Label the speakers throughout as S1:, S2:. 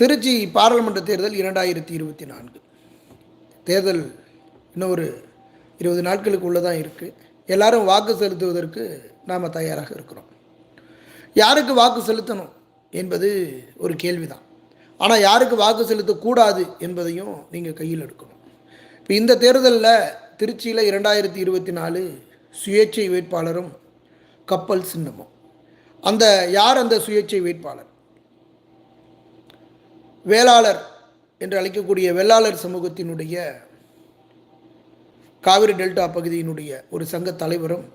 S1: திருச்சி பாராளுமன்ற தேர்தல் இரண்டாயிரத்தி இருபத்தி நான்கு. தேர்தல் இன்னும் ஒரு இருபது நாட்களுக்கு உள்ளே தான் இருக்குது எல்லாரும் வாக்கு செலுத்துவதற்கு நாம் தயாராக இருக்கிறோம். யாருக்கு வாக்கு செலுத்தணும் என்பது ஒரு கேள்விதான். ஆனால் யாருக்கு வாக்கு செலுத்தக்கூடாது என்பதையும் நீங்கள் கையில் எடுக்கணும். இப்போ இந்த தேர்தலில் திருச்சியில் இரண்டாயிரத்தி இருபத்தி நாலு சுயேட்சை வேட்பாளரும் கப்பல் சின்னமும். அந்த யார் அந்த சுயேட்சை வேட்பாளர்? வேளாளர் என்று அழைக்கக்கூடிய வெள்ளாளர் சமூகத்தினுடைய காவிரி டெல்டா பகுதியினுடைய ஒரு சங்க தலைவரும்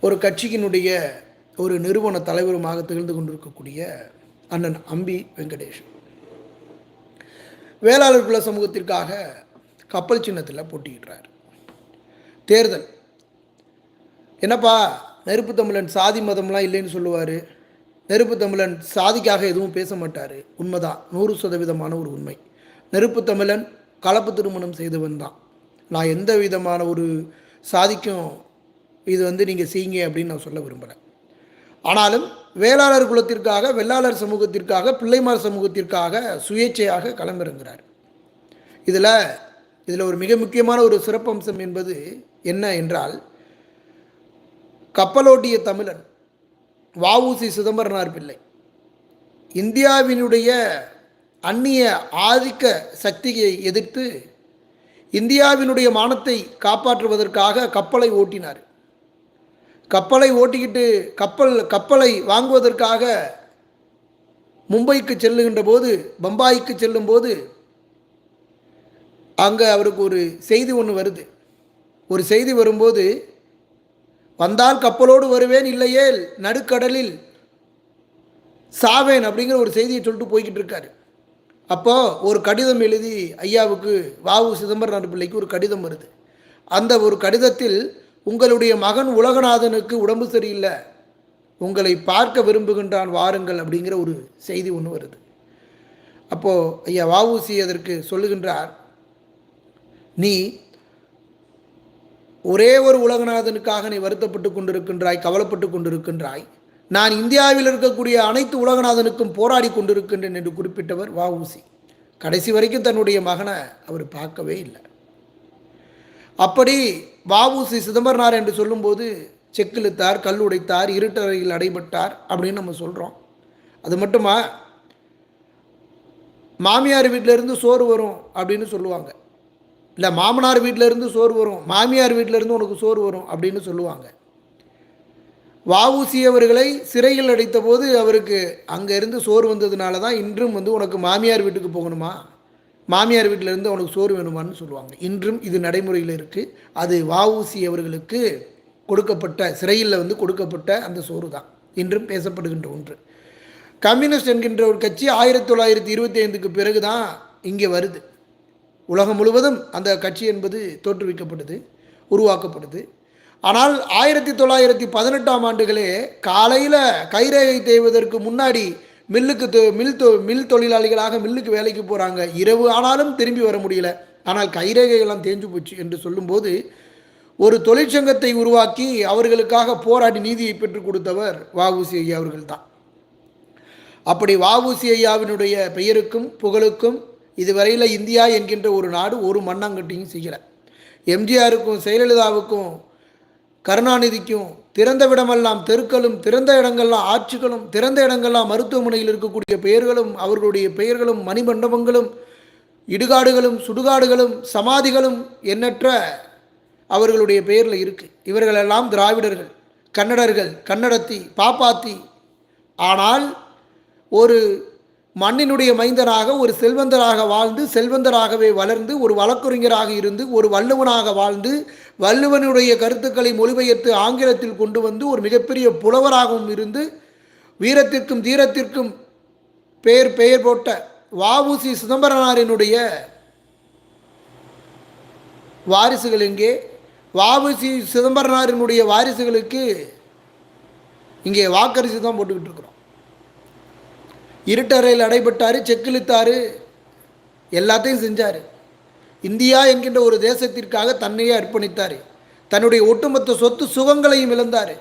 S1: ஒரு கட்சியினுடைய ஒரு நிறுவன தலைவருமாக திகழ்ந்து கொண்டிருக்கக்கூடிய அண்ணன் அம்பி வெங்கடேஷ். வேளாளர் குல சமூகத்திற்காக கப்பல் சின்னத்தில் போட்டியிடுறார். தேர்தல். என்னப்பா நெருப்பு தமிழன் சாதி மதம்லாம் இல்லைன்னு சொல்லுவார். நெருப்பு தமிழன் சாதிக்காக எதுவும் பேச மாட்டார். உண்மைதான். நூறு சதவீதமான ஒரு உண்மை. நெருப்பு தமிழன் கலப்பு திருமணம் செய்தவன் தான். நான் எந்த விதமான ஒரு சாதிக்கும் இது வந்து நீங்கள் செய்யுங்க அப்படின்னு நான் சொல்ல விரும்புகிறேன் ஆனாலும் வேளாளர் குலத்திற்காக வெள்ளாளர் சமூகத்திற்காக பிள்ளைமார் சமூகத்திற்காக சுயேட்சையாக களமிறங்குகிறார் இதில் இதில் ஒரு மிக முக்கியமான ஒரு சிறப்பம்சம் என்பது என்ன என்றால் கப்பலோட்டிய தமிழன் வஉசி சிதம்பரனார் பிள்ளை. இந்தியாவினுடைய அந்நிய ஆதிக்க சக்தியை எதிர்த்து இந்தியாவினுடைய மானத்தை காப்பாற்றுவதற்காக கப்பலை ஓட்டினார். கப்பலை ஓட்டிக்கிட்டு கப்பல் கப்பலை வாங்குவதற்காக மும்பைக்கு செல்லுகின்ற போது பம்பாய்க்கு செல்லும்போது அங்கே அவருக்கு ஒரு செய்தி ஒன்று வருது. ஒரு செய்தி வரும்போது வந்தால் கப்பலோடு வருவேன் இல்லையேல் நடுக்கடலில் சாவேன் அப்படிங்கிற ஒரு செய்தியை சொல்லிட்டு போய்கிட்டு இருக்காரு. அப்போது ஒரு கடிதம் எழுதி ஐயாவுக்கு வாவு சிதம்பரம் பிள்ளைக்கு ஒரு கடிதம் வருது. அந்த ஒரு கடிதத்தில் உங்களுடைய மகன் உலகநாதனுக்கு உடம்பு சரியில்லை. உங்களை பார்க்க விரும்புகின்றான் வாருங்கள் அப்படிங்கிற ஒரு செய்தி ஒன்று வருது. அப்போது ஐயா வாவூசி அதற்கு சொல்லுகின்றார் நீ ஒரே ஒரு உலகநாதனுக்காக நீ வருத்தப்பட்டு கொண்டிருக்கின்றாய் கவலைப்பட்டு கொண்டிருக்கின்றாய். நான் இந்தியாவில் இருக்கக்கூடிய அனைத்து உலகநாதனுக்கும் போராடி கொண்டிருக்கின்றேன் என்று குறிப்பிட்டவர் வஉசி கடைசி வரைக்கும் தன்னுடைய மகனை அவர் பார்க்கவே இல்லை. அப்படி வஉசி சிதம்பரனார் என்று சொல்லும்போது செக்கிழுத்தார் கல் உடைத்தார் இருட்டறையில் அடைபட்டார் அப்படின்னு நம்ம சொல்கிறோம் அது மட்டுமா? மாமியார் வீட்டிலேருந்து சோறு வரும் அப்படின்னு சொல்லுவாங்க. இல்லை மாமனார் வீட்டிலேருந்து சோறு வரும் மாமியார் வீட்டிலேருந்து உனக்கு சோறு வரும் அப்படின்னு சொல்லுவாங்க. வஉசி அவர்களை சிறையில் அடைத்த போது அவருக்கு அங்கேருந்து சோறு வந்ததுனால தான் இன்றும் வந்து உனக்கு மாமியார் வீட்டுக்கு போகணுமா? மாமியார் வீட்டிலேருந்து உனக்கு சோறு வேணுமான்னு சொல்லுவாங்க. இன்றும் இது நடைமுறையில் இருக்குது அது வஉசி அவர்களுக்கு கொடுக்கப்பட்ட சிறையில் வந்து கொடுக்கப்பட்ட அந்த சோறு தான். இன்றும் பேசப்படுகின்ற ஒன்று. கம்யூனிஸ்ட் என்கின்ற ஒரு கட்சி ஆயிரத்தி தொள்ளாயிரத்தி இருபத்தி ஐந்துக்கு பிறகு தான் இங்கே வருது. உலகம் முழுவதும் அந்த கட்சி என்பது தோற்றுவிக்கப்பட்டது உருவாக்கப்படுது ஆனால் ஆயிரத்தி தொள்ளாயிரத்தி பதினெட்டாம் ஆண்டுகளே காலையில் கைரேகை தேய்வதற்கு முன்னாடி மில்லுக்கு தொ- மில் தொ மில் தொழிலாளிகளாக மில்லுக்கு வேலைக்கு போகிறாங்க இரவு ஆனாலும் திரும்பி வர முடியல. ஆனால் கைரேகைகள்லாம் தேஞ்சு போச்சு என்று சொல்லும்போது ஒரு தொழிற்சங்கத்தை உருவாக்கி அவர்களுக்காக போராடி நீதியை பெற்றுக் கொடுத்தவர் வஉசி ஐயா அவர்கள் தான் அப்படி வஉசி ஐயாவினுடைய பெயருக்கும் புகழுக்கும் இதுவரையில் இந்தியா என்கின்ற ஒரு நாடு ஒரு மண்ணாங்கட்டியும் செய்யலை. எம்ஜிஆருக்கும் ஜெயலலிதாவுக்கும் கருணாநிதிக்கும் திறந்த விடமெல்லாம் தெருக்களும் திறந்த இடங்கள்லாம் ஆட்சிகளும் திறந்த இடங்கள்லாம் மருத்துவமனையில் இருக்கக்கூடிய பெயர்களும் அவர்களுடைய பெயர்களும் மணிமண்டபங்களும் இடுகாடுகளும் சுடுகாடுகளும் சமாதிகளும் எண்ணற்ற அவர்களுடைய பெயரில் இருக்குது இவர்களெல்லாம் திராவிடர்கள் கன்னடர்கள் கன்னடத்தி பாப்பாத்தி. ஆனால் ஒரு மண்ணினுடைய மைந்தனாக ஒரு செல்வந்தராக வாழ்ந்து செல்வந்தராகவே வளர்ந்து ஒரு வழக்குரைஞராக இருந்து ஒரு வள்ளுவனாக வாழ்ந்து வள்ளுவனுடைய கருத்துக்களை மொழிபெயர்த்து ஆங்கிலத்தில் கொண்டு வந்து ஒரு மிகப்பெரிய புலவராகவும் இருந்து வீரத்திற்கும் தீரத்திற்கும் பெயர் பெயர் போட்ட வஉசி சிதம்பரனாரினுடைய வாரிசுகள் எங்கே? வஉசி சிதம்பரனாரினுடைய வாரிசுகளுக்கு இங்கே வாக்கரிசி தான் போட்டுக்கிட்டு இருக்கிறோம். இருட்டறையில் அடைபட்டார் செக்கிழுத்தார் எல்லாத்தையும் செஞ்சார். இந்தியா என்கின்ற ஒரு தேசத்திற்காக தன்னையே அர்ப்பணித்தார். தன்னுடைய ஒட்டுமொத்த சொத்து சுகங்களையும் இழந்தார்.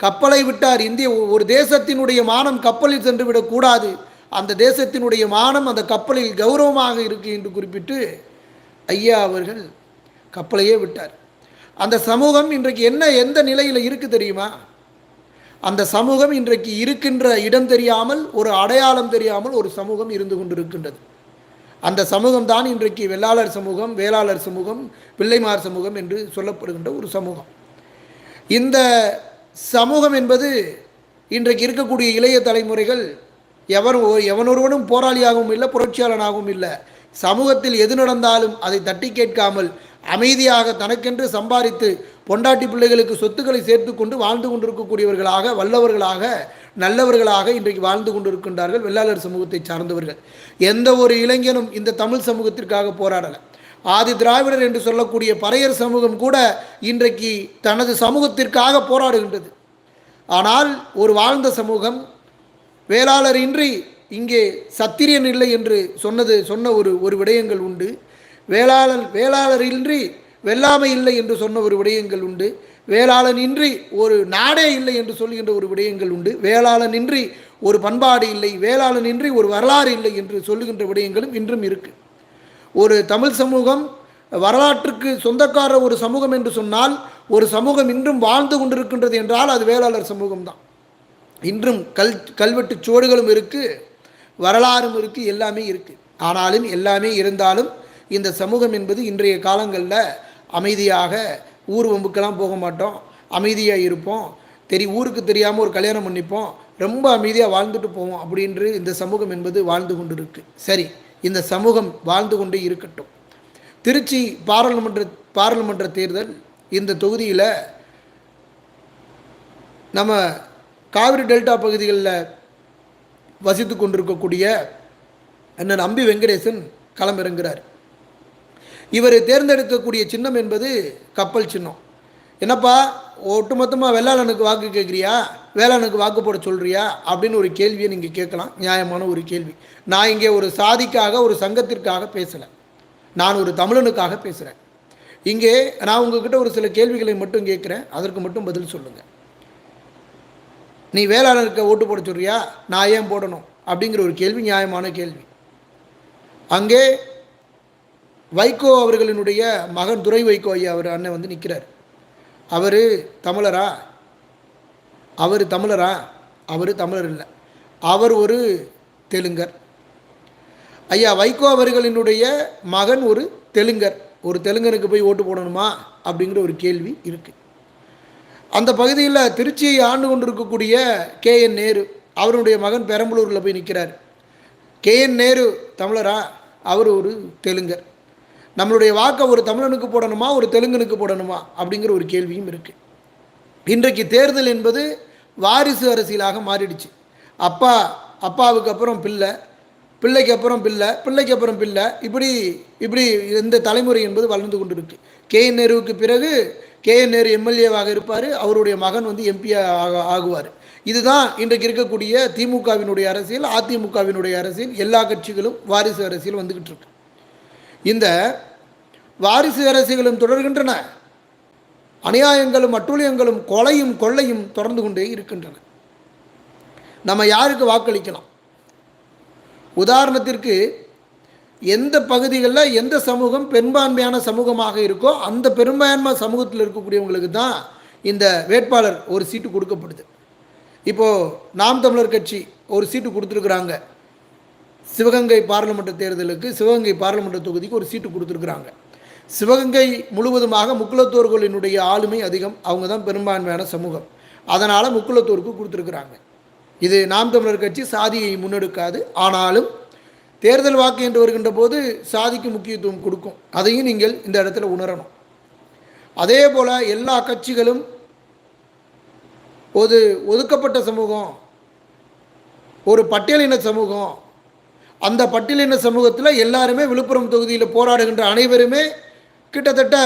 S1: கப்பலை விட்டார் இந்திய ஒரு தேசத்தினுடைய மானம் கப்பலில் சென்று விடக்கூடாது அந்த தேசத்தினுடைய மானம் அந்த கப்பலில் கௌரவமாக இருக்கு என்று குறிப்பிட்டு ஐயா அவர்கள் கப்பலையே விட்டார். அந்த சமூகம் இன்றைக்கு என்ன எந்த நிலையில் இருக்குது தெரியுமா? அந்த சமூகம் இன்றைக்கு இருக்கின்ற இடம் தெரியாமல் ஒரு அடையாளம் தெரியாமல் ஒரு சமூகம் இருந்து கொண்டிருக்கின்றது. அந்த சமூகம் தான் இன்றைக்கு வெள்ளாளர் சமூகம் வேளாளர் சமூகம் பிள்ளைமார் சமூகம் என்று சொல்லப்படுகின்ற ஒரு சமூகம். இந்த சமூகம் என்பது இன்றைக்கு இருக்கக்கூடிய இளைய தலைமுறைகள் எவர் எவனொருவனும் போராளியாகவும் இல்லை புரட்சியாளனாகவும் இல்லை. சமூகத்தில் எது நடந்தாலும் அதை தட்டி கேட்காமல் அமைதியாக தனக்கென்று சம்பாதித்து பொண்டாட்டி பிள்ளைகளுக்கு சொத்துக்களை சேர்த்து கொண்டு வாழ்ந்து கொண்டிருக்கக்கூடியவர்களாக வல்லவர்களாக நல்லவர்களாக இன்றைக்கு வாழ்ந்து கொண்டிருக்கின்றார்கள் வெள்ளாளர் சமூகத்தை சார்ந்தவர்கள். எந்த ஒரு இளைஞனும் இந்த தமிழ் சமூகத்திற்காக போராடலை. ஆதி திராவிடர் என்று சொல்லக்கூடிய பறையர் சமூகம் கூட இன்றைக்கு தனது சமூகத்திற்காக போராடுகின்றது. ஆனால் ஒரு வாழ்ந்த சமூகம் வேளாளர் இன்றி இங்கே சத்திரியன் இல்லை என்று சொன்னது சொன்ன ஒரு ஒரு விடயங்கள் உண்டு. வேளாளர் வேளாளர் இன்றி வெள்ளாமை இல்லை என்று சொன்ன ஒரு விடயங்கள் உண்டு. வேளாளனின்றி ஒரு நாடே இல்லை என்று சொல்கின்ற ஒரு விடயங்கள் உண்டு. வேளாளனின்றி ஒரு பண்பாடு இல்லை. வேளாளனின்றி ஒரு வரலாறு இல்லை என்று சொல்லுகின்ற விடயங்களும் இன்றும் இருக்குது ஒரு தமிழ் சமூகம் வரலாற்றுக்கு சொந்தக்கார ஒரு சமூகம் என்று சொன்னால் ஒரு சமூகம் இன்றும் வாழ்ந்து கொண்டிருக்கின்றது என்றால் அது வேளாளர் சமூகம்தான் இன்றும் கல் கல்வெட்டு சுவடுகளும் இருக்குது வரலாறும் இருக்குது எல்லாமே இருக்குது ஆனாலும் எல்லாமே இருந்தாலும் இந்த சமூகம் என்பது இன்றைய காலங்களில் அமைதியாக ஊர் வம்புக்கெல்லாம் போக மாட்டோம். அமைதியாக இருப்போம். தெரி ஊருக்கு தெரியாமல் ஒரு கல்யாணம் பண்ணிப்போம். ரொம்ப அமைதியாக வாழ்ந்துட்டு போவோம் அப்படின்று இந்த சமூகம் என்பது வாழ்ந்து கொண்டு இருக்கு சரி இந்த சமூகம் வாழ்ந்து கொண்டு இருக்கட்டும். திருச்சி பாராளுமன்ற பாராளுமன்ற தேர்தல் இந்த தொகுதியில் நம்ம காவிரி டெல்டா பகுதிகளில் வசித்து கொண்டிருக்கக்கூடிய அண்ணன் அம்பி வெங்கடேசன் களமிறங்குகிறார் இவர் தேர்ந்தெடுக்கக்கூடிய சின்னம் என்பது கப்பல் சின்னம். என்னப்பா ஒட்டுமொத்தமாக வெள்ளாளனுக்கு வாக்கு கேட்குறியா வேளாளனுக்கு வாக்கு போட சொல்கிறியா அப்படின்னு ஒரு கேள்வியை நீங்கள் கேட்கலாம். நியாயமான ஒரு கேள்வி. நான் இங்கே ஒரு சாதிக்காக ஒரு சங்கத்திற்காக பேசலை. நான் ஒரு தமிழனுக்காக பேசுகிறேன் இங்கே நான் உங்ககிட்ட ஒரு சில கேள்விகளை மட்டும் கேட்குறேன். அதற்கு மட்டும் பதில் சொல்லுங்கள் நீ வேளாளருக்கு ஓட்டு போட சொல்கிறியா நான் ஏன் போடணும்? அப்படிங்கிற ஒரு கேள்வி நியாயமான கேள்வி. அங்கே வைகோ அவர்களினுடைய மகன் துரை வைகோ ஐயா அவர் அண்ணன் வந்து நிற்கிறார் அவர் தமிழரா? அவர் தமிழரா? அவர் தமிழர் இல்லை. அவர் ஒரு தெலுங்கர். ஐயா வைகோ அவர்களினுடைய மகன் ஒரு தெலுங்கர். ஒரு தெலுங்கனுக்கு போய் ஓட்டு போடணுமா? அப்படிங்கிற ஒரு கேள்வி இருக்குது அந்த பகுதியில் திருச்சியை ஆண்டு கொண்டிருக்கக்கூடிய கே என் நேரு அவருடைய மகன் பெரம்பலூரில் போய் நிற்கிறார் கே என் நேரு தமிழரா? அவர் ஒரு தெலுங்கர். நம்மளுடைய வாக்கை ஒரு தமிழனுக்கு போடணுமா ஒரு தெலுங்கனுக்கு போடணுமா அப்படிங்கிற ஒரு கேள்வியும் இருக்குது இன்றைக்கு தேர்தல் என்பது வாரிசு அரசியலாக மாறிடுச்சு. அப்பா அப்பாவுக்கு அப்புறம் பிள்ளை பிள்ளைக்கு அப்புறம் பிள்ளை பிள்ளைக்கு அப்புறம் பிள்ளை இப்படி இப்படி இந்த தலைமுறை என்பது வளர்ந்து கொண்டு இருக்கு கே. என். நேருவுக்கு பிறகு கே. என். நேரு எம்எல்ஏவாக இருப்பார் அவருடைய மகன் வந்து எம்பி ஆக ஆகுவார். இதுதான் இன்றைக்கு இருக்கக்கூடிய திமுகவினுடைய அரசியல் அதிமுகவினுடைய அரசியல் எல்லா கட்சிகளும் வாரிசு அரசியல் வந்துக்கிட்டு இருக்கு. இந்த வாரிசு அரசியலும் தொடர்கின்றன. அநியாயங்களும் அட்டூழியங்களும் கொலையும் கொள்ளையும் தொடர்ந்து கொண்டே இருக்கின்றன. நம்ம யாருக்கு வாக்களிக்கலாம்? உதாரணத்திற்கு எந்த பகுதிகளில் எந்த சமூகம் பெரும்பான்மையான சமூகமாக இருக்கோ அந்த பெரும்பான்மை சமூகத்தில் இருக்கக்கூடியவங்களுக்கு தான் இந்த வேட்பாளர் ஒரு சீட்டு கொடுக்கப்படுது. இப்போது நாம் தமிழர் கட்சி ஒரு சீட்டு கொடுத்துருக்குறாங்க. சிவகங்கை பாராளுமன்ற தேர்தலுக்கு சிவகங்கை பாராளுமன்ற தொகுதிக்கு ஒரு சீட்டு கொடுத்துருக்குறாங்க. சிவகங்கை முழுவதுமாக முக்குலத்தோர்களினுடைய ஆளுமை அதிகம். அவங்க தான் பெரும்பான்மையான சமூகம். அதனால் முக்குலத்தோருக்கு கொடுத்துருக்குறாங்க. இது நாம் தமிழர் கட்சி சாதியை முன்னெடுக்காது. ஆனாலும் தேர்தல் வாக்கு என்று வருகின்ற போது சாதிக்கு முக்கியத்துவம் கொடுக்கும். அதையும் நீங்கள் இந்த இடத்துல உணரணும். அதே போல் எல்லா கட்சிகளும் ஒரு ஒதுக்கப்பட்ட சமூகம் ஒரு பட்டியலின சமூகம் அந்த பட்டியலின சமூகத்தில் எல்லாருமே விழுப்புரம் தொகுதியில் போராடுகின்ற அனைவருமே கிட்டத்தட்ட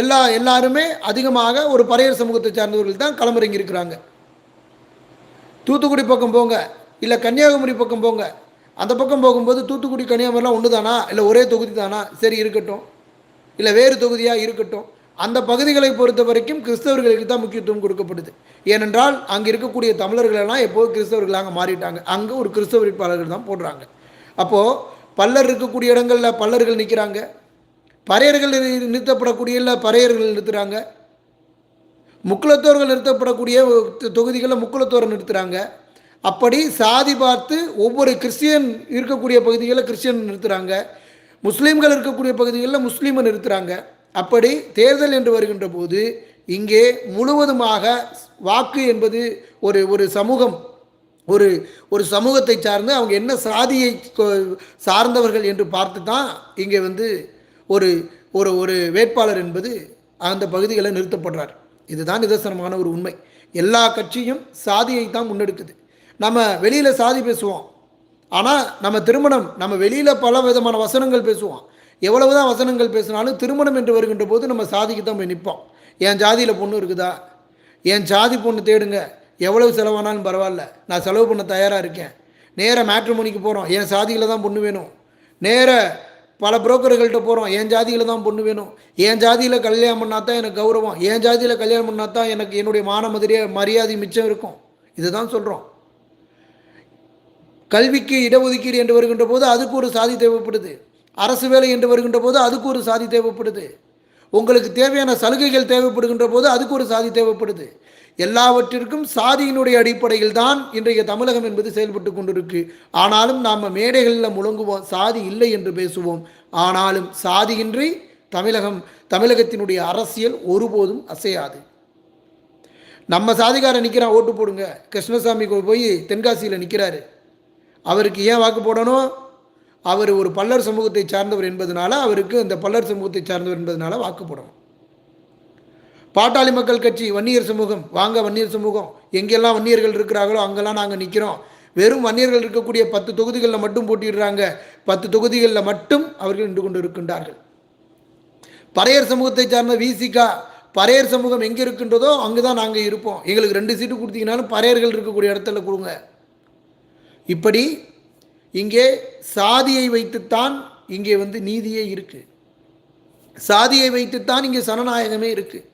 S1: எல்லா எல்லாருமே அதிகமாக ஒரு பறையர் சமூகத்தை சார்ந்தவர்கள் தான் களமிறங்கி இருக்கிறாங்க. தூத்துக்குடி பக்கம் போங்க இல்லை கன்னியாகுமரி பக்கம் போங்க. அந்த பக்கம் போகும்போது தூத்துக்குடி கன்னியாகுமரிலாம் ஒன்று தானா இல்லை ஒரே தொகுதி தானா? சரி இருக்கட்டும். இல்லை வேறு தொகுதியாக இருக்கட்டும். அந்த பகுதிகளை பொறுத்த வரைக்கும் கிறிஸ்தவர்களுக்கு தான் முக்கியத்துவம் கொடுக்கப்படுது. ஏனென்றால் அங்கே இருக்கக்கூடிய தமிழர்கள் எல்லாம் எப்போது கிறிஸ்தவர்களாக மாறிட்டாங்க. அங்கே ஒரு கிறிஸ்தவ வேட்பாளர்கள் தான் போடுறாங்க. அப்போது பல்லர் இருக்கக்கூடிய இடங்களில் பல்லர்கள் நிற்கிறாங்க பறையர்கள் நிறுத்தப்படக்கூடிய இல்லை பறையர்கள் நிறுத்துகிறாங்க முக்குலத்தோர்கள் நிறுத்தப்படக்கூடிய தொகுதிகளில் முக்குலத்தோரை நிறுத்துகிறாங்க அப்படி சாதி பார்த்து ஒவ்வொரு கிறிஸ்டியன் இருக்கக்கூடிய பகுதிகளில் கிறிஸ்டியன் நிறுத்துகிறாங்க முஸ்லீம்கள் இருக்கக்கூடிய பகுதிகளில் முஸ்லீமை நிறுத்துகிறாங்க அப்படி தேர்தல் என்று வருகின்ற போது இங்கே முழுவதுமாக வாக்கு என்பது ஒரு ஒரு சமூகம் ஒரு ஒரு சமூகத்தை சார்ந்து அவங்க என்ன சாதியை சார்ந்தவர்கள் என்று பார்த்து தான் இங்கே வந்து ஒரு ஒரு ஒரு வேட்பாளர் என்பது அந்த பகுதிகளை நிறுத்தப்படுறார். இதுதான் நிதர்சனமான ஒரு உண்மை. எல்லா கட்சியும் சாதியை தான் முன்னெடுக்குது. நம்ம வெளியில் சாதி பேசுவோம். ஆனால் நம்ம திருமணம் நம்ம வெளியில் பல விதமான வசனங்கள் பேசுவோம். எவ்வளவு தான் வசனங்கள் பேசினாலும் திருமணம் என்று வருகின்ற போது நம்ம சாதிக்கு தான் போய் நிற்போம். என் ஜாதியில் பொண்ணு இருக்குதா? என் ஜாதி பொண்ணு தேடுங்க. எவ்வளவு செலவானாலும் பரவாயில்ல. நான் செலவு பண்ண தயாராக இருக்கேன். நேராக மேட்ரிமோனிக்கு போகிறோம் என் சாதியில் தான் பொண்ணு வேணும். நேர பல புரோக்கர்கள்ட்ட போகிறோம் என் ஜாதியில் தான் பொண்ணு வேணும். என் ஜாதியில் கல்யாணம் பண்ணா தான் எனக்கு கௌரவம். என் ஜாதியில் கல்யாணம் பண்ணா தான் எனக்கு என்னுடைய மான மதிரிய மரியாதை மிச்சம் இருக்கும். இதுதான் சொல்கிறோம் கல்விக்கு இடஒதுக்கீடு என்று வருகின்ற போது அதுக்கு ஒரு சாதி தேவைப்படுது. அரசு வேலை என்று வருகின்ற போது அதுக்கு ஒரு சாதி தேவைப்படுது. உங்களுக்கு தேவையான சலுகைகள் தேவைப்படுகின்ற போது அதுக்கு ஒரு சாதி தேவைப்படுது. எல்லாவற்றிற்கும் சாதியினுடைய அடிப்படையில் தான் இன்றைய தமிழகம் என்பது செயல்பட்டு கொண்டிருக்கு. ஆனாலும் நாம் மேடைகளில் முழங்குவோம் சாதி இல்லை என்று பேசுவோம். ஆனாலும் சாதியின்றி தமிழகம் தமிழகத்தினுடைய அரசியல் ஒருபோதும் அசையாது. நம்ம சாதிக்காரன் நிற்கிறான் ஓட்டு போடுங்க. கிருஷ்ணசாமி போய் தென்காசியில் நிற்கிறாரு அவருக்கு ஏன் வாக்கு போடணும்? அவர் ஒரு பல்லர் சமூகத்தை சார்ந்தவர் என்பதனால அவருக்கு அந்த பல்லர் சமூகத்தை சார்ந்தவர் என்பதனால வாக்கு போடணும். பாட்டாளி மக்கள் கட்சி வன்னியர் சமூகம். வாங்க வன்னியர் சமூகம். எங்கெல்லாம் வன்னியர்கள் இருக்கிறார்களோ அங்கெல்லாம் நாங்கள் நிற்கிறோம் வெறும் வன்னியர்கள் இருக்கக்கூடிய பத்து தொகுதிகளில் மட்டும் போட்டிடுறாங்க பத்து தொகுதிகளில் மட்டும் அவர்கள் நின்று கொண்டு இருக்கின்றார்கள். பறையர் சமூகத்தை சார்ந்த விசிகா பறையர் சமூகம் எங்கே இருக்கின்றதோ அங்கே தான் நாங்கள் இருப்போம். எங்களுக்கு ரெண்டு சீட்டு கொடுத்தீங்கனாலும் பறையர்கள் இருக்கக்கூடிய இடத்துல கொடுங்க. இப்படி இங்கே சாதியை வைத்துத்தான் இங்கே வந்து நீதியே இருக்குது சாதியை வைத்துத்தான் இங்கே சனநாயகமே இருக்குது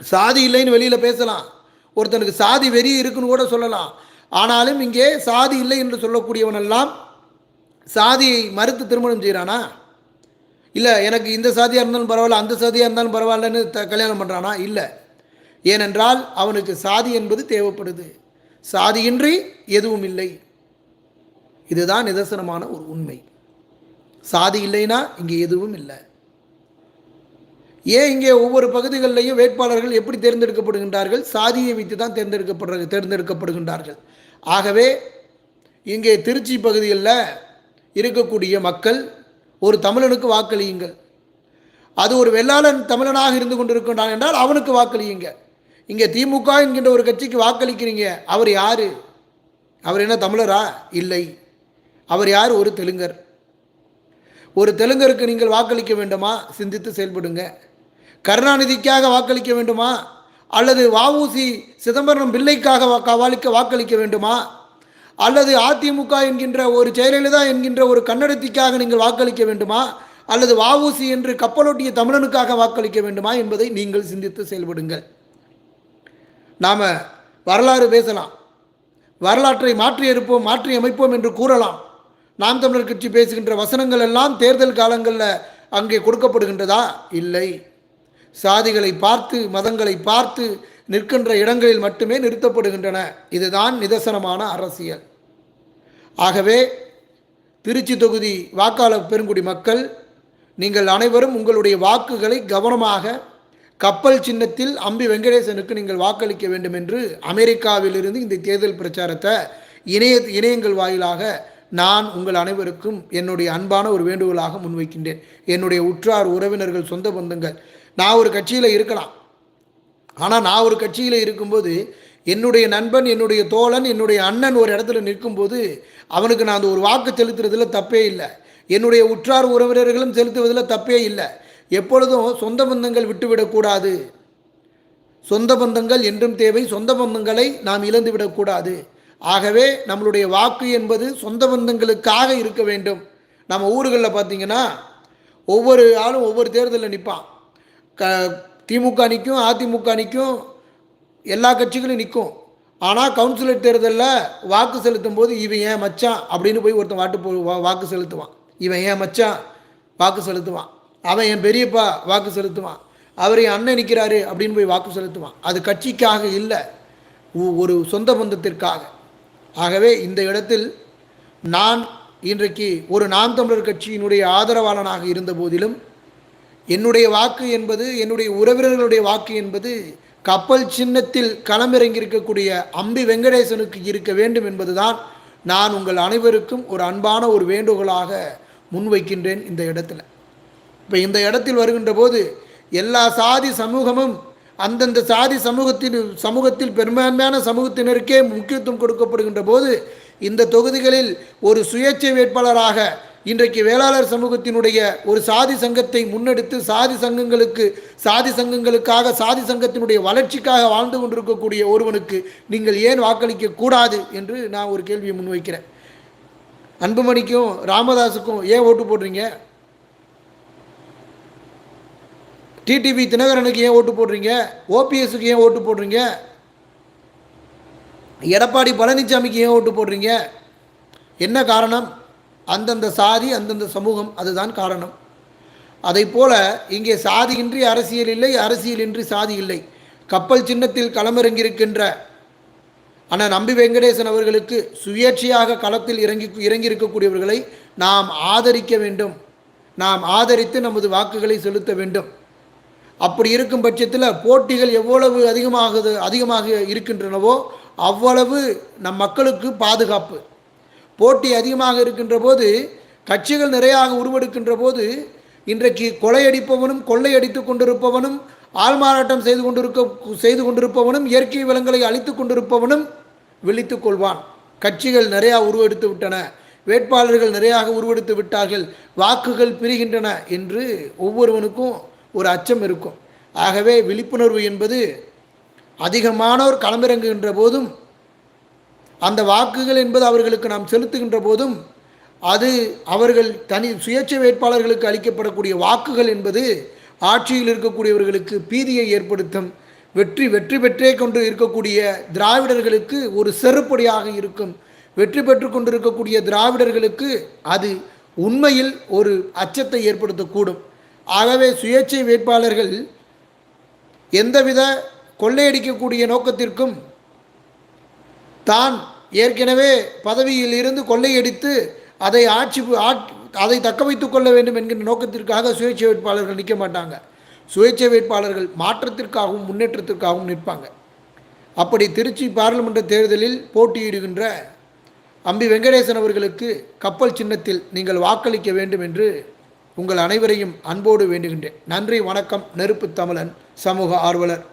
S1: சாதி இல்லைன்னு வெளியில் பேசலாம். ஒருத்தனுக்கு சாதி வெறி இருக்குன்னு கூட சொல்லலாம். ஆனாலும் இங்கே சாதி இல்லை என்று சொல்லக்கூடியவனெல்லாம் சாதியை மறுத்து திருமணம் செய்கிறானா இல்லை எனக்கு இந்த சாதியாக இருந்தாலும் பரவாயில்ல அந்த சாதியாக இருந்தாலும் பரவாயில்லன்னு த கல்யாணம் பண்ணுறானா இல்லை. ஏனென்றால் அவனுக்கு சாதி என்பது தேவைப்படுது. சாதியின்றி எதுவும் இல்லை. இதுதான் நிதர்சனமான ஒரு உண்மை. சாதி இல்லைன்னா இங்கே எதுவும் இல்லை. ஏன் இங்கே ஒவ்வொரு பகுதிகளிலையும் வேட்பாளர்கள் எப்படி தேர்ந்தெடுக்கப்படுகின்றார்கள்? சாதியை வைத்து தான் தேர்ந்தெடுக்கப்படுற தேர்ந்தெடுக்கப்படுகின்றார்கள். ஆகவே இங்கே திருச்சி பகுதிகளில் இருக்கக்கூடிய மக்கள் ஒரு தமிழனுக்கு வாக்களியுங்கள். அது ஒரு வெள்ளாளன் தமிழனாக இருந்து கொண்டிருக்கின்றான் என்றால் அவனுக்கு வாக்களியுங்க. இங்கே திமுக என்கின்ற ஒரு கட்சிக்கு வாக்களிக்கிறீங்க. அவர் யார்? அவர் என்ன தமிழரா? இல்லை. அவர் யார்? ஒரு தெலுங்கர். ஒரு தெலுங்கருக்கு நீங்கள் வாக்களிக்க வேண்டுமா? சிந்தித்து செயல்படுங்க. கருணாநிதிக்காக வாக்களிக்க வேண்டுமா? அல்லது வஉசி சிதம்பரம் பிள்ளைக்காக வாக்களிக்க வாக்களிக்க வேண்டுமா? அல்லது அதிமுக என்கின்ற ஒரு ஜெயலலிதா என்கின்ற ஒரு கன்னடத்திக்காக நீங்கள் வாக்களிக்க வேண்டுமா? அல்லது வஉசி என்று கப்பலோட்டிய தமிழனுக்காக வாக்களிக்க வேண்டுமா? என்பதை நீங்கள் சிந்தித்து செயல்படுங்கள். நாம் வரலாறு பேசலாம். வரலாற்றை மாற்றி எடுப்போம் மாற்றி அமைப்போம் என்று கூறலாம். நாம் தமிழர் கட்சி பேசுகின்ற வசனங்கள் எல்லாம் தேர்தல் காலங்களில் அங்கே கொடுக்கப்படுகின்றதா? இல்லை. சாதிகளை பார்த்து மதங்களை பார்த்து நிற்கின்ற இடங்களில் மட்டுமே நிறுத்தப்படுகின்றன. இதுதான் நிதர்சனமான அரசியல். ஆகவே திருச்சி தொகுதி வாக்காளர் பெருங்குடி மக்கள் நீங்கள் அனைவரும் உங்களுடைய வாக்குகளை கவனமாக கப்பல் சின்னத்தில் அம்பி வெங்கடேசனுக்கு நீங்கள் வாக்களிக்க வேண்டும் என்று அமெரிக்காவிலிருந்து இந்த தேர்தல் பிரச்சாரத்தை இணைய இணையங்கள் வாயிலாக நான் உங்கள் அனைவருக்கும் என்னுடைய அன்பான ஒரு வேண்டுகோளாக முன்வைக்கின்றேன். என்னுடைய உற்றார் உறவினர்கள் சொந்த பந்தங்கள் நான் ஒரு கட்சியில் இருக்கலாம். ஆனால் நான் ஒரு கட்சியில் இருக்கும்போது என்னுடைய நண்பன் என்னுடைய தோழன் என்னுடைய அண்ணன் ஒரு இடத்துல நிற்கும்போது அவனுக்கு நான் அந்த ஒரு வாக்கு செலுத்துறதுல தப்பே இல்லை. என்னுடைய உற்றார் உறவினர்களும் செலுத்துவதில் தப்பே இல்லை. எப்பொழுதும் சொந்த பந்தங்கள் விட்டுவிடக்கூடாது சொந்த பந்தங்கள் என்றும் தேவை சொந்த பந்தங்களை நாம் இழந்து விடக்கூடாது ஆகவே நம்மளுடைய வாக்கு என்பது சொந்த பந்தங்களுக்காக இருக்க வேண்டும். நம்ம ஊர்களில் பார்த்தீங்கன்னா ஒவ்வொரு ஆளும் ஒவ்வொரு தேர்தலில் நிற்பான் க திமுக நிற்கும் அதிமுக நிற்கும் எல்லா கட்சிகளும் நிற்கும் ஆனால் கவுன்சிலர் தேர்தலில் வாக்கு செலுத்தும் போது இவன் ஏன் மச்சான் அப்படின்னு போய் ஒருத்தன் வாட்டு போ வா- வாக்கு செலுத்துவான். இவன் ஏன் மச்சான்? வாக்கு செலுத்துவான். அவன் என் பெரியப்பா வாக்கு செலுத்துவான். அவர் என் அண்ணன் நிற்கிறாரு அப்படின்னு போய் வாக்கு செலுத்துவான். அது கட்சிக்காக இல்லை. ஒ- ஒரு சொந்த பந்தத்திற்காக. ஆகவே இந்த இடத்தில் நான் இன்றைக்கு ஒரு நாம் தமிழர் கட்சியினுடைய ஆதரவாளனாக இருந்த போதிலும் என்னுடைய வாக்கு என்பது என்னுடைய உறவினர்களுடைய வாக்கு என்பது கப்பல் சின்னத்தில் களமிறங்கியிருக்கக்கூடிய அம்பி வெங்கடேசனுக்கு இருக்க வேண்டும் என்பதுதான் நான் உங்கள் அனைவருக்கும் ஒரு அன்பான ஒரு வேண்டுகோளாக முன்வைக்கின்றேன் இந்த இடத்துல. இப்போ இந்த இடத்தில் வருகின்ற போது எல்லா சாதி சமூகமும் அந்தந்த சாதி சமூகத்தில் சமூகத்தில் பெரும்பான்மையான சமூகத்தினருக்கே முக்கியத்துவம் கொடுக்கப்படுகின்ற போது இந்த தொகுதிகளில் ஒரு சுயேட்சை வேட்பாளராக இன்றைக்கு வேளாளர் சமூகத்தினுடைய ஒரு சாதி சங்கத்தை முன்னெடுத்து சாதி சங்கங்களுக்கு சாதி சங்கங்களுக்காக சாதி சங்கத்தினுடைய வளர்ச்சிக்காக வாழ்ந்து கொண்டிருக்கக்கூடிய ஒருவனுக்கு நீங்கள் ஏன் வாக்களிக்க கூடாது என்று நான் ஒரு கேள்வியை முன்வைக்கிறேன். அன்புமணிக்கும் ராமதாஸுக்கும் ஏன் ஓட்டு போடுறீங்க? டிடிவி தினகரனுக்கு ஏன் ஓட்டு போடுறீங்க? ஓபிஎஸ்க்கு ஏன் ஓட்டு போடுறீங்க? எடப்பாடி பழனிசாமிக்கு ஏன் ஓட்டு போடுறீங்க? என்ன காரணம்? அந்தந்த சாதி அந்தந்த சமூகம் அதுதான் காரணம். அதைப் போல இங்கே சாதியின்றி அரசியல் இல்லை அரசியலின்றி சாதி இல்லை. கப்பல் சின்னத்தில் களமிறங்கியிருக்கின்ற அண்ணன் நம்பி வெங்கடேசன் அவர்களுக்கு சுயேட்சையாக களத்தில் இறங்கி இறங்கியிருக்கக்கூடியவர்களை நாம் ஆதரிக்க வேண்டும். நாம் ஆதரித்து நமது வாக்குகளை செலுத்த வேண்டும். அப்படி இருக்கும் பட்சத்தில் போட்டிகள் எவ்வளவு அதிகமாகுது அதிகமாக இருக்கின்றனவோ அவ்வளவு நம் மக்களுக்கு பாதுகாப்பு. போட்டி அதிகமாக இருக்கின்ற போது கட்சிகள் நிறையாக உருவெடுக்கின்ற போது இன்றைக்கு கொலையடிப்பவனும் கொள்ளையடித்து கொண்டிருப்பவனும் ஆள்மாறாட்டம் செய்து கொண்டிருக்க செய்து கொண்டிருப்பவனும் இயற்கை வளங்களை அழித்து கொண்டிருப்பவனும் விழித்து கொள்வான். கட்சிகள் நிறையா உருவெடுத்து விட்டன. வேட்பாளர்கள் நிறையாக உருவெடுத்து விட்டார்கள். வாக்குகள் பிரிகின்றன என்று ஒவ்வொருவனுக்கும் ஒரு அச்சம் இருக்கும். ஆகவே விழிப்புணர்வு என்பது அதிகமானோர் களமிறங்குகின்ற போதும் அந்த வாக்குகள் என்பது அவர்களுக்கு நாம் செலுத்துகின்ற போதும் அது அவர்கள் தனி சுயேட்சை வேட்பாளர்களுக்கு அளிக்கப்படக்கூடிய வாக்குகள் என்பது ஆட்சியில் இருக்கக்கூடியவர்களுக்கு பீதியை ஏற்படுத்தும் வெற்றி வெற்றி பெற்றே கொண்டு இருக்கக்கூடிய திராவிடர்களுக்கு ஒரு செருப்படியாக இருக்கும். வெற்றி பெற்று கொண்டிருக்கக்கூடிய திராவிடர்களுக்கு அது உண்மையில் ஒரு அச்சத்தை ஏற்படுத்தக்கூடும். ஆகவே சுயேட்சை வேட்பாளர்கள் எந்தவித கொள்ளையடிக்கக்கூடிய நோக்கத்திற்கும் தான் ஏற்கனவே பதவியில் இருந்து கொள்ளையடித்து அதை ஆட்சி ஆட்- அதை தக்க வைத்துக் கொள்ள வேண்டும் என்கின்ற நோக்கத்திற்காக சுயேட்சை வேட்பாளர்கள் நிற்க மாட்டாங்க. சுயேட்சை வேட்பாளர்கள் மாற்றத்திற்காகவும் முன்னேற்றத்திற்காகவும் நிற்பாங்க. அப்படி திருச்சி பாராளுமன்ற தேர்தலில் போட்டியிடுகின்ற அம்பி வெங்கடேசன் அவர்களுக்கு கப்பல் சின்னத்தில் நீங்கள் வாக்களிக்க வேண்டும் என்று உங்கள் அனைவரையும் அன்போடு வேண்டுகின்றேன். நன்றி வணக்கம். நெருப்பு தமிழன் சமூக ஆர்வலர்.